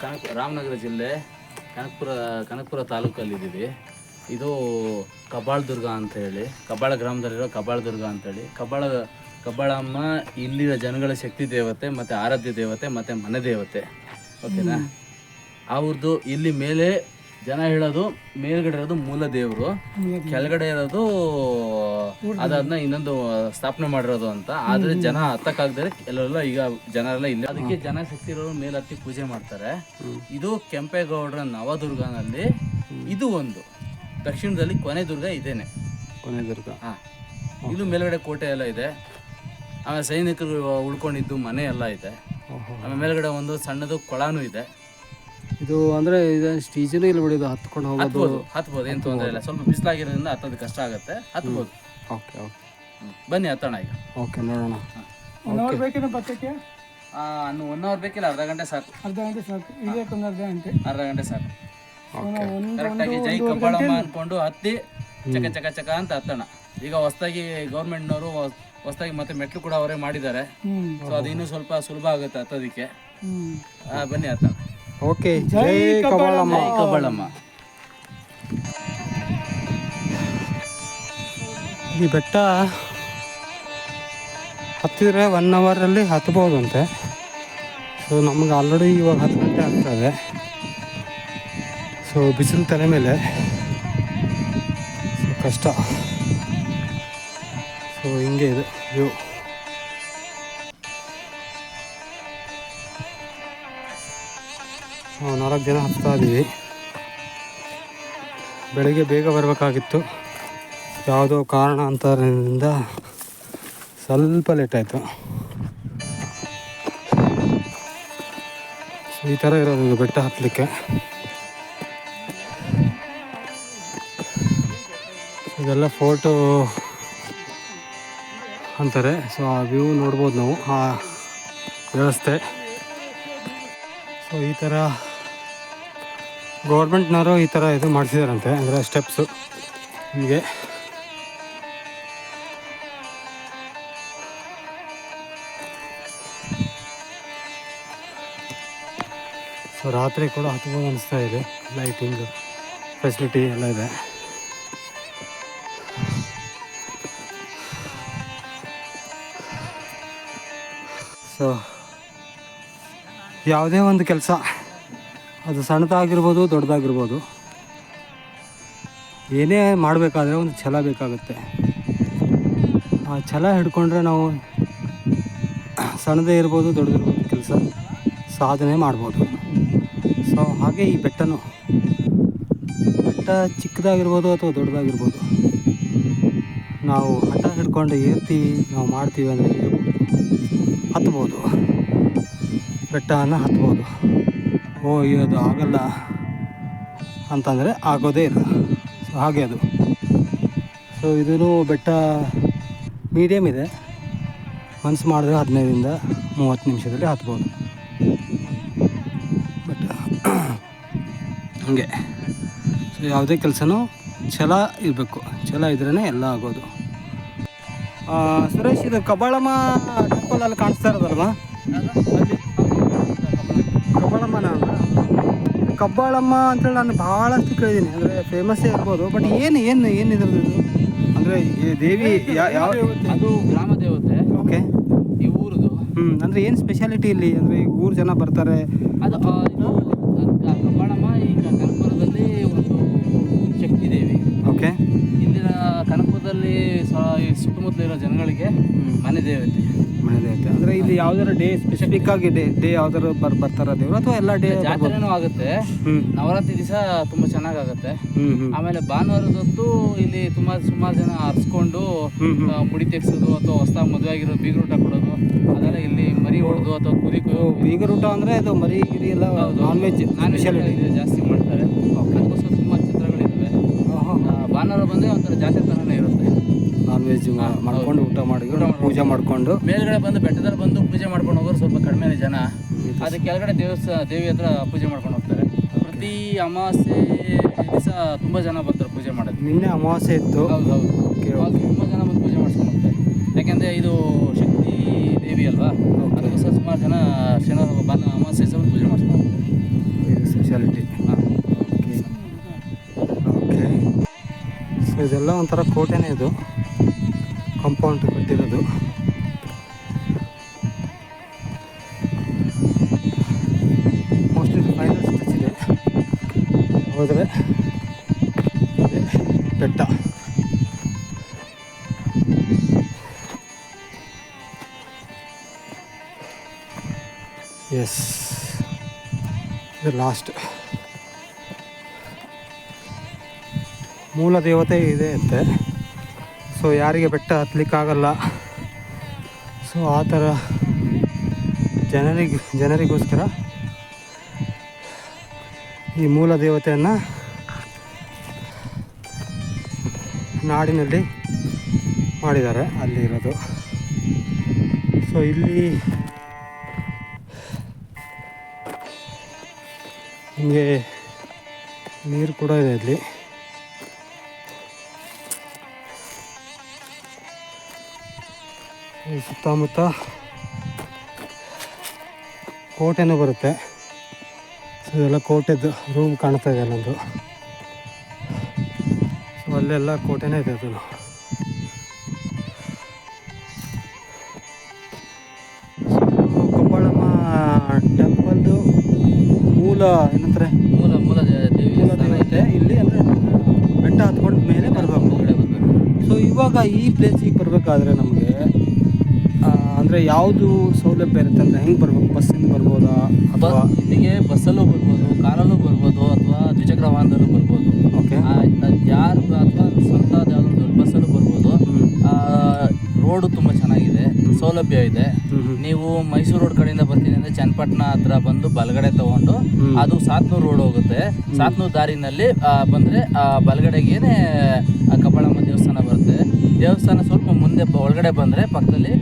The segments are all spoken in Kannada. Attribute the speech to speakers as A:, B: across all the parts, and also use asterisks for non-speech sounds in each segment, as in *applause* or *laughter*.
A: ಕನಕ ರಾಮನಗರ ಜಿಲ್ಲೆ ಕನಕಪುರ ಕನಕಪುರ ತಾಲೂಕಲ್ಲಿದ್ದೀವಿ. ಇದು ಕಬ್ಬಾಳ ದುರ್ಗ ಅಂತ ಹೇಳಿ ಕಬ್ಬಾಳ ಗ್ರಾಮದಲ್ಲಿರೋ ಕಬ್ಬಾಳ ದುರ್ಗ ಅಂತೇಳಿ ಕಬ್ಬಾಳ ಕಬ್ಬಾಳಮ್ಮ ಇಲ್ಲಿನ ಜನಗಳ ಶಕ್ತಿ ದೇವತೆ ಮತ್ತು ಆರಾಧ್ಯ ದೇವತೆ ಮತ್ತು ಮನೆ ದೇವತೆ. ಓಕೆನಾ? ಅವ್ರದ್ದು ಇಲ್ಲಿ ಮೇಲೆ ಜನ ಹೇಳೋದು ಮೇಲ್ಗಡೆ ಇರೋದು ಮೂಲ ದೇವರು ಕೆಳಗಡೆ ಇರೋದು ಅದನ್ನ ಇನ್ನೊಂದು ಸ್ಥಾಪನೆ ಮಾಡಿರೋದು ಅಂತ. ಆದ್ರೆ ಜನ ಹತ್ತಕ್ಕಾಗ್ದಾರೆ ಎಲ್ಲರೆಲ್ಲ ಈಗ ಜನರೆಲ್ಲ ಇಲ್ಲ ಅದಕ್ಕೆ ಜನ ಇರೋರು ಮೇಲೆ ಹತ್ತಿ ಪೂಜೆ ಮಾಡ್ತಾರೆ. ಇದು ಕೆಂಪೇಗೌಡರ ನವದುರ್ಗನಲ್ಲಿ ಇದು ಒಂದು. ದಕ್ಷಿಣದಲ್ಲಿ ಕೊನೆ ದುರ್ಗ ಇದೇನೆ.
B: ಕೊನೆ ದುರ್ಗ.
A: ಹಾ. ಇದು ಮೇಲ್ಗಡೆ ಕೋಟೆ ಎಲ್ಲ ಇದೆ. ಆಮೇಲೆ ಸೈನಿಕರು ಉಳ್ಕೊಂಡಿದ್ದು ಮನೆ ಎಲ್ಲ ಇದೆ. ಆಮೇಲೆ ಮೇಲ್ಗಡೆ ಒಂದು ಸಣ್ಣದು ಕೊಳನೂ ಇದೆ.
B: ಇದು ಅಂದ್ರೆ ಇದು ಸ್ಟೇಜನು ಇಲ್ಲ ಬಿಡಿ ಇದು ಹತ್ಕೊಂಡು ಹೋಗೋದು.
A: ಹತ್ಬೋದು ಹತ್ಬೋದು ಏನು ತೊಂದರೆ ಇಲ್ಲ. ಸ್ವಲ್ಪ ಬಿಸಿಲಾಗಿರೋದ್ರಿಂದ ಹತ್ತೋದು ಕಷ್ಟ ಆಗುತ್ತೆ. ಹತ್ಬೋದು.
B: Okay okay.
A: ಬನ್ನಿ ಹತ್ತೋಣ ಈಗ.
B: ಓಕೆ ನೋಡೋಣ.
C: ಬೇಕಿನ ಪಕ್ಕಕ್ಕೆ
A: ಆ, ಒನ್ ಅವರ್ ಬೇಕಿಲ್ಲ ಅರ್ಧ ಗಂಟೆ ಸಾಕು.
C: ಅರ್ಧ ಗಂಟೆ ಸಾಕು. ಇದೇ ಒಂದು ಅರ್ಧ ಗಂಟೆ
A: ಅರ್ಧ ಗಂಟೆ ಸಾಕು.
B: ಓಕೆ.
A: ಕರೆಕ್ಟಾಗಿ ಜೈ ಕಬ್ಬಾಳಮ್ಮ ಅನ್ಕೊಂಡು ಹತ್ತಿ ಚಕ ಚಕ ಚಕ ಅಂತ ಹತ್ತೋಣ. ಈಗ ಹೊಸದಾಗಿ ಗೌರ್ಮೆಂಟ್ನವರು ಹೊಸದಾಗಿ ಮತ್ತೆ ಮೆಟ್ಲು ಕೂಡ ಅವರೇ ಮಾಡಿದ್ದಾರೆ. ಸೊ ಅದು ಇನ್ನೂ ಸ್ವಲ್ಪ ಸುಲಭ ಆಗುತ್ತೆ ಹತ್ತೋದಕ್ಕೆ. ಬನ್ನಿ ಹತ್ತೋಣ.
B: ಓಕೆ ಜೈ ಕಬಾಳಮ್ಮ
A: ಜೈ ಕಬ್ಬಾಳಮ್ಮ
B: ಈ ಬೆಟ್ಟ ಹತ್ತಿದ್ರೆ ಒನ್ ಅವರಲ್ಲಿ ಹತ್ಬೋದಂತೆ. ಸೊ ನಮ್ಗೆ ಆಲ್ರೆಡಿ ಇವಾಗ ಹತ್ತು ಗಂಟೆ ಆಗ್ತದೆ. ಸೊ ಬಿಸಿಲು ತಲೆ ಮೇಲೆ. ಸೊ ಕಷ್ಟ. ಸೊ ಹಿಂಗೆ ಇದು. ನಾಲ್ಕು ಜನ ಹತ್ತಾ ಇದ್ದೀವಿ. ಬೆಳಗ್ಗೆ ಬೇಗ ಬರಬೇಕಾಗಿತ್ತು. ಯಾವುದೋ ಕಾರಣ ಅಂತರಿಂದ ಸ್ವಲ್ಪ ಲೇಟ್ ಆಯಿತು. ಸೊ ಈ ಥರ ಇರೋದು ಬೆಟ್ಟ ಹತ್ತಲಿಕ್ಕೆ. ಇದೆಲ್ಲ ಫೋಟೋ ಅಂತಾರೆ. ಸೊ ಆ ವ್ಯೂ ನೋಡ್ಬೋದು ನಾವು. ಆ ವ್ಯವಸ್ಥೆ. ಸೊ ಈ ಥರ ಗೌರ್ಮೆಂಟ್ನವರು ಈ ಥರ ಇದು ಮಾಡಿಸಿದಾರಂತೆ, ಅಂದರೆ ಸ್ಟೆಪ್ಸು ಹೀಗೆ. ಸೊ ರಾತ್ರಿ ಕೂಡ ಹತ್ಬೋದು ಅನಿಸ್ತಾ ಇದೆ ಲೈಟಿಂಗ್ ಫೆಸಿಲಿಟಿ ಎಲ್ಲ ಇದೆ. ಸೊ ಯಾವುದೇ ಒಂದು ಕೆಲಸ ಅದು ಸಣ್ಣದಾಗಿರ್ಬೋದು, ದೊಡ್ಡದಾಗಿರ್ಬೋದು. ಏನೇ ಮಾಡಬೇಕಾದ್ರೆ ಒಂದು ಛಲ ಬೇಕಾಗುತ್ತೆ. ಆ ಛಲ ಹಿಡ್ಕೊಂಡ್ರೆ ನಾವು ಸಣ್ಣದೇ ಇರ್ಬೋದು, ದೊಡ್ಡದಿರ್ಬೋದು ಕೆಲಸ ಸಾಧನೆ ಮಾಡ್ಬೋದು. ಸೊ ಹಾಗೆ ಈ ಬೆಟ್ಟನೂ. ಬೆಟ್ಟ ಚಿಕ್ಕದಾಗಿರ್ಬೋದು ಅಥವಾ ದೊಡ್ಡದಾಗಿರ್ಬೋದು. ನಾವು ಹಠ ಹಿಡ್ಕೊಂಡು ಏರ್ತೀವಿ ನಾವು ಮಾಡ್ತೀವಿ ಅಂದರೆ ಹತ್ಬೋದು. ಬೆಟ್ಟವನ್ನು ಹತ್ಬೋದು. ಓ ಇದು ಆಗಲ್ಲ ಅಂತಂದರೆ ಆಗೋದೇ ಇಲ್ಲ. ಸೊ ಹಾಗೆ ಅದು. ಸೊ ಇದೂ ಬೆಟ್ಟ ಮೀಡಿಯಮ್ ಇದೆ. ಮನ್ಸು ಮಾಡಿದ್ರೆ ಹದಿನೈದರಿಂದ ಮೂವತ್ತು ನಿಮಿಷದಲ್ಲಿ ಹತ್ಬೋದು. ಬಟ್ *clears throat* ಹಂಗೆ. ಸೊ ಯಾವುದೇ ಕೆಲಸನೂ ಛಲ ಇರಬೇಕು. ಛಲ ಇದ್ರೇ ಎಲ್ಲ ಆಗೋದು. ಸುರೇಶ್, ಇದು ಕಬಾಳಮ್ಮ ಟೆಂಪಲ್ ಅಲ್ಲಿ ಕಾಣಿಸ್ತಾ ಇರೋದಲ್ವಾ? ಕಬ್ಬಾಳಮ್ಮನ ಕಬ್ಬಾಳಮ್ಮ ಅಂತೇಳಿ ನಾನು ಭಾಳಷ್ಟು ಕೇಳಿದ್ದೀನಿ. ಅಂದರೆ ಫೇಮಸ್ಸೇ ಇರ್ಬೋದು ಬಟ್ ಏನು ಏನು ಏನು ಇದ್ರದ್ದು ಇದು? ಅಂದರೆ ಈ ದೇವಿ ಯಾವ
A: ಅದು ಗ್ರಾಮ ದೇವತೆ.
B: ಓಕೆ.
A: ಈ ಊರದು.
B: ಹ್ಞೂ ಅಂದರೆ ಏನು ಸ್ಪೆಷಾಲಿಟಿ ಇಲ್ಲಿ? ಅಂದರೆ ಈ ಊರು ಜನ ಬರ್ತಾರೆ.
A: ಅದು ಕಬ್ಬಾಳಮ್ಮ ಈಗ ಕನಕಪುರದಲ್ಲಿ ಒಂದು ಶಕ್ತಿ ದೇವಿ.
B: ಓಕೆ.
A: ಇಲ್ಲಿನ ಕನಕಪುರದಲ್ಲಿ ಸುತ್ತಮುತ್ತಲಿರೋ ಜನಗಳಿಗೆ ಮನೆ ದೇವತೆ.
B: ಮನೆ ಐತೆ. ಅಂದರೆ ಇಲ್ಲಿ ಯಾವ್ದಾರ ಡೇ ಸ್ಪೆಸಿಫಿಕ್ ಆಗಿ ಡೇ ಡೇ ಯಾವ್ದಾರು ಬರ್ ಬರ್ತಾರ ದೇವ್ರು ಅಥವಾ ಎಲ್ಲ ಡೇ
A: ಜಾತ್ರೆನೂ ಆಗುತ್ತೆ. ನವರಾತ್ರಿ ದಿವಸ ತುಂಬಾ ಚೆನ್ನಾಗಾಗುತ್ತೆ. ಆಮೇಲೆ ಭಾನುವಾರದೊತ್ತು ಇಲ್ಲಿ ತುಂಬಾ ಸುಮಾರು ಜನ ಹರಿಸ್ಕೊಂಡು ಮುಡಿ ತೆಗ್ಸೋದು ಅಥವಾ ಹೊಸ ಮದುವೆ ಆಗಿರೋ ಬೀಗರೂಟ ಕೊಡೋದು ಅದೆಲ್ಲ ಇಲ್ಲಿ ಮರಿ ಹೊಡೆದು ಅಥವಾ ಕುರಿ
B: ಓ, ಬೀಗರ ಊಟ ಅಂದರೆ ಇದು ಮರಿ ಗಿರಿ ಎಲ್ಲ ನಾನ್ ವೆಜ್
A: ನಾನ್ ವೆಜ್ ಜಾಸ್ತಿ ಮಾಡ್ತಾರೆ. ಅದಕ್ಕೋಸ್ಕರ ತುಂಬಾ ಚಿತ್ರಗಳಿದ್ದಾವೆ. ಭಾನುವಾರ ಬಂದ್ರೆ ಒಂಥರ ಜಾತ್ರೆ ತರನೇ ಇರುತ್ತೆ.
B: ನಾನ್ ವೆಜ್ ಮಾಡ್ಕೊಂಡು ಊಟ ಮಾಡಿ ಪೂಜೆ ಮಾಡ್ಕೊಂಡು.
A: ಮೇಲ್ಗಡೆ ಬಂದು ಬೆಟ್ಟದಲ್ಲಿ ಬಂದು ಪೂಜೆ ಮಾಡ್ಕೊಂಡು ಹೋಗೋರು ಸ್ವಲ್ಪ ಕಡಿಮೆ ಜನ. ಅದಕ್ಕೆ ಕೆಳಗಡೆ ದೇವಸ್ಥಾನ ದೇವಿ ಹತ್ರ ಪೂಜೆ ಮಾಡ್ಕೊಂಡು ಹೋಗ್ತಾರೆ. ಪ್ರತಿ ಅಮಾವಾಸ್ಯೆ ದಿವಸ ತುಂಬಾ ಜನ ಬರ್ತಾರೆ ಪೂಜೆ ಮಾಡೋದು
B: ನಿನ್ನೆ ಅಮಾವಾಸ್ಯೆ ಇತ್ತು.
A: ಹೌದು ತುಂಬಾ ಜನ ಬಂದು ಪೂಜೆ ಮಾಡ್ಸ್ಕೊಂಡು ಹೋಗ್ತಾರೆ. ಯಾಕೆಂದ್ರೆ ಇದು ಶಕ್ತಿ ದೇವಿ ಅಲ್ವಾ? ಅದಕ್ಕೋಸ್ಕರ ಸುಮಾರು ಜನ ಶನಿವಾರ ಬಂದು ಅಮಾವಾಸ್ಯೆ ಪೂಜೆ ಮಾಡ್ಸ್ಕೊಂಡು ಹೋಗ್ತಾರೆ.
B: ಸ್ಪೆಷಾಲಿಟಿ ಇದೆಲ್ಲ ಒಂಥರ ಕೋಟೆನೇ ಇದು. ಕಾಂಪೌಂಡ್ ಕಟ್ಟಿರೋದು. ಮೋಸ್ಟ್ಲಿ ಫೈನಲ್ ಸ್ಟಿಚ್ ಇದೆ. ಹೋದರೆ ಬೆಟ್ಟ. ಎಸ್ ಇದು ಲಾಸ್ಟ್ ಮೂಲ ದೇವತೆ ಇದೆ ಅಂತೆ. ಸೊ ಯಾರಿಗೆ ಬೆಟ್ಟ ಹತ್ತಲಿಕ್ಕಾಗಲ್ಲ ಸೊ ಆ ಥರ ಜನರಿಗೆ, ಜನರಿಗೋಸ್ಕರ ಈ ಮೂಲ ದೇವತೆಯನ್ನು ನಾಡಿನಲ್ಲಿ ಮಾಡಿದ್ದಾರೆ ಅಲ್ಲಿ ಇರೋದು ಸೊ ಇಲ್ಲಿ ಹಿಂಗೆ ನೀರು ಕೂಡ ಇದೆ ಇಲ್ಲಿ. ಈ ಸುತ್ತಮುತ್ತ ಕೋಟೆನೂ ಬರುತ್ತೆ. ಸೊ ಇದೆಲ್ಲ ಕೋಟೆದು ರೂಮ್ ಕಾಣ್ತಾ ಇದೆ ಅಲ್ಲೊಂದು. ಸೊ ಅಲ್ಲೆಲ್ಲ ಕೋಟೆನೇ ಇದೆ ಅದು. ಕೊಪ್ಪಳಮ್ಮ ಟೆಂಪಲ್ದು ಮೂಲ ಏನಂತಾರೆ?
A: ಮೂಲ ಮೂಲ ದೇವಸ್ಥಾನ ದೇವಿ
B: ದೇವತೆ ಇಲ್ಲಿ ಅಂದರೆ ಬೆಟ್ಟ ಹತ್ಕೊಂಡು ಮೇಲೆ ಬರಬೇಕು. ಸೊ ಇವಾಗ ಈ ಪ್ಲೇಸಿಗೆ ಬರಬೇಕಾದ್ರೆ ನಮಗೆ ಅಂದರೆ ಯಾವುದು ಸೌಲಭ್ಯ ಇರುತ್ತೆ ಅಂದರೆ ಹೆಂಗೆ ಬರ್ಬೇಕು ಬಸ್ಸಿಂದ ಬರ್ಬೋದಾ ಅಥವಾ?
A: ಇಲ್ಲಿಗೆ ಬಸ್ಸಲ್ಲೂ ಬರ್ಬೋದು ಕಾರಲ್ಲೂ ಬರ್ಬೋದು ಅಥವಾ ದ್ವಿಚಕ್ರ ವಾಹನದಲ್ಲೂ ಬರ್ಬೋದು.
B: ಓಕೆ.
A: ಯಾರು ಅಥವಾ ಸ್ವಂತ ಯಾವುದೋ ದೊಡ್ಡ ಬಸ್ಸಲ್ಲೂ ಬರ್ಬೋದು. ರೋಡು ತುಂಬ ಚೆನ್ನಾಗಿದೆ ಸೌಲಭ್ಯ ಇದೆ. ನೀವು ಮೈಸೂರು ರೋಡ್ ಕಡೆಯಿಂದ ಬರ್ತೀನಿ ಅಂದರೆ ಚನ್ನಪಟ್ಟಣ ಹತ್ರ ಬಂದು ಬಲಗಡೆ ತಗೊಂಡು ಅದು ಸಾತ್ನೂರು ರೋಡ್ ಹೋಗುತ್ತೆ. ಸಾತ್ನೂರು ದಾರಿನಲ್ಲಿ ಬಂದರೆ ಬಲಗಡೆಗೇನೆ ಕಪ್ಪಳಮ್ಮ ದೇವಸ್ಥಾನ ದೇವಸ್ಥಾನ ಸ್ವಲ್ಪ ಮುಂದೆ ಒಳಗಡೆ ಬಂದ್ರೆ ಪಕ್ಕದಲ್ಲಿ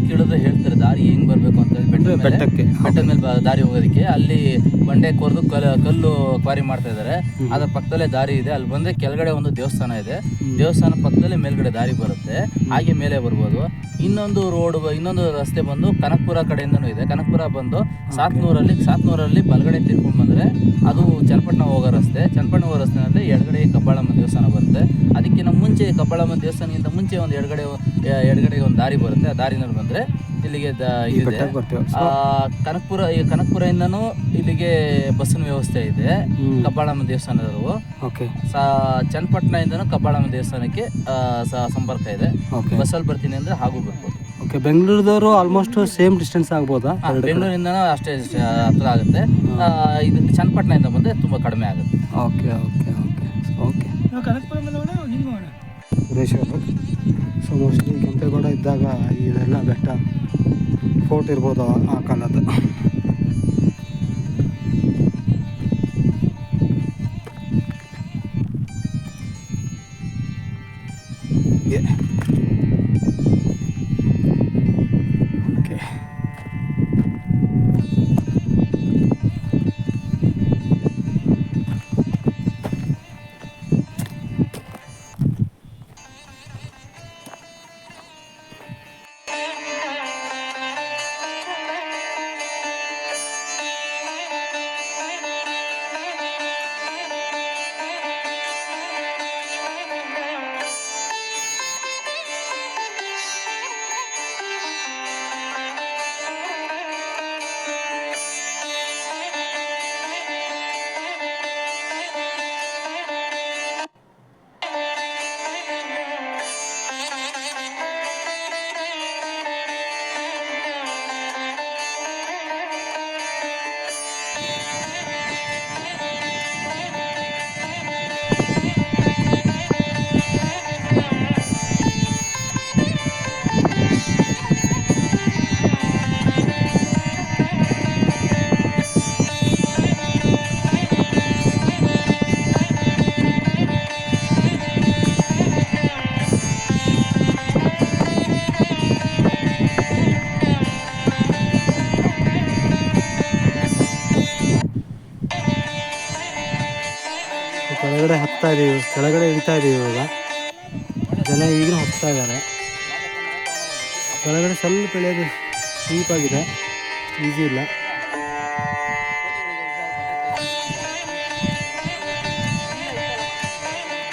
A: ಯಾರನ್ನಾದ್ರೂ ಕೇಳಿದ್ರೆ ಹೇಳ್ತಾರೆ ದಾರಿ ಹೆಂಗ್ ಬರಬೇಕು ಅಂತ ಹೇಳಿ ಬೆಟ್ಟದ
B: ಬೆಟ್ಟಕ್ಕೆ.
A: ಬೆಟ್ಟದ ಮೇಲೆ ದಾರಿ ಹೋಗೋದಕ್ಕೆ. ಅಲ್ಲಿ ಬಂಡೆ ಕೊರೆದು ಕಲ್ಲು ಕಲ್ಲು ಕ್ವಾರಿ ಮಾಡ್ತಾ ಇದ್ದಾರೆ ಅದ್ರ ಪಕ್ಕದಲ್ಲೇ ದಾರಿ ಇದೆ. ಅಲ್ಲಿ ಬಂದ್ರೆ ಕೆಳಗಡೆ ಒಂದು ದೇವಸ್ಥಾನ ಇದೆ. ದೇವಸ್ಥಾನ ಪಕ್ಕದಲ್ಲಿ ಮೇಲ್ಗಡೆ ದಾರಿ ಬರುತ್ತೆ. ಹಾಗೆ ಮೇಲೆ ಬರ್ಬೋದು. ಇನ್ನೊಂದು ರೋಡ್ ಇನ್ನೊಂದು ರಸ್ತೆ ಬಂದು ಕನಕಪುರ ಕಡೆಯಿಂದನೂ ಇದೆ. ಕನಕಪುರ ಬಂದು ಸಾತ್ನೂರಲ್ಲಿ ಸಾತ್ನೂರಲ್ಲಿ ಬಲಗಡೆ ತಿರ್ಕೊಂಡು ಬಂದ್ರೆ ಅದು ಚನ್ನಪಟ್ಟಣ ಹೋಗೋ ರಸ್ತೆ. ಚನ್ನಪಟ್ಟಣ ಹೋಗೋ ರಸ್ತೆನಲ್ಲಿ ಎಡಗಡೆ ಕಬ್ಬಾಳಮ್ಮ ದೇವಸ್ಥಾನ ಬರುತ್ತೆ. ಅದಕ್ಕಿಂತ ಮುಂಚೆ ಕಬ್ಬಾಳಮ್ಮ ದೇವಸ್ಥಾನಕ್ಕಿಂತ ಮುಂಚೆ ಒಂದು ಎಡಗಡೆ ಎ- ಎಡಗಡೆಗೆ ಒಂದು ದಾರಿ ಬರುತ್ತೆ. ಆ ದಾರಿನಲ್ಲಿ ಬಂದ್ರೆ ಇಲ್ಲಿಗೆ ದ- ಇದೆ. ಕನಕಪುರ ಈ ಕನಕಪುರದಿಂದನೂ ಇಲ್ಲಿಗೆ ಬಸ್ಸಿನ ವ್ಯವಸ್ಥೆ ಇದೆ. ಕಬ್ಬಾಳಮ್ಮ ದೇವಸ್ಥಾನದವರು.
B: ಓಕೆ.
A: ಸಾ ಚನ್ನಪಟ್ಟಣದಿಂದನೂ ಕಬ್ಬಾಳಮ್ಮ ದೇವಸ್ಥಾನಕ್ಕೆ ಸಂಪರ್ಕ ಇದೆ.
B: ಓಕೆ.
A: ಬಸ್ಸಲ್ಲಿ ಬರ್ತೀನಿ ಅಂದ್ರೆ ಹಾಗೂ ಬರ್ಬೋದು.
B: ಓಕೆ ಬೆಂಗಳೂರದವರು ಆಲ್ಮೋಸ್ಟ್ ಸೇಮ್ ಡಿಸ್ಟೆನ್ಸ್ ಆಗ್ಬೋದಾ?
A: ಬೆಂಗಳೂರಿಂದ ಬೆಂಗಳೂರಿಂದನೂ ಅಷ್ಟೇ ಹತ್ರ ಆಗುತ್ತೆ. ಇದು ಚನ್ನಪಟ್ಟಣದಿಂದ ಬಂದ್ರೆ ತುಂಬಾ ಕಡಿಮೆ ಆಗುತ್ತೆ.
B: Okay okay okay okay. Suresh ಅವರು ಸೊ ಮೋಸ್ಟ್ಲಿ ಕೆಂಪೇಗೌಡ ಇದ್ದಾಗ ಇದೆಲ್ಲ ಬೆಟ್ಟ ಫೋರ್ಟ್ ಇರ್ಬೋದು ಆ- ಕಾಲದ್ದು. ಕೆಳಗಡೆ ಇಳಿತಾ ಇದೆ ಇವಾಗ. ಜನ ಈಗಲೂ ಹೋಗ್ತಾ ಇದ್ದಾರೆ. ಕೆಳಗಡೆ ಸ್ವಲ್ಪ ಇಳಿಯೋದು ಸ್ಲೀಪಾಗಿದೆ ಈಸಿ ಇಲ್ಲ.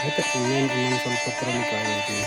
B: ಆಯಿತು ಇನ್ನೊಂದು ಇನ್ನೊಂದು ಸ್ವಲ್ಪ ಹತ್ರನೇ ಕಾಯ್ದಿರ್ತೀವಿ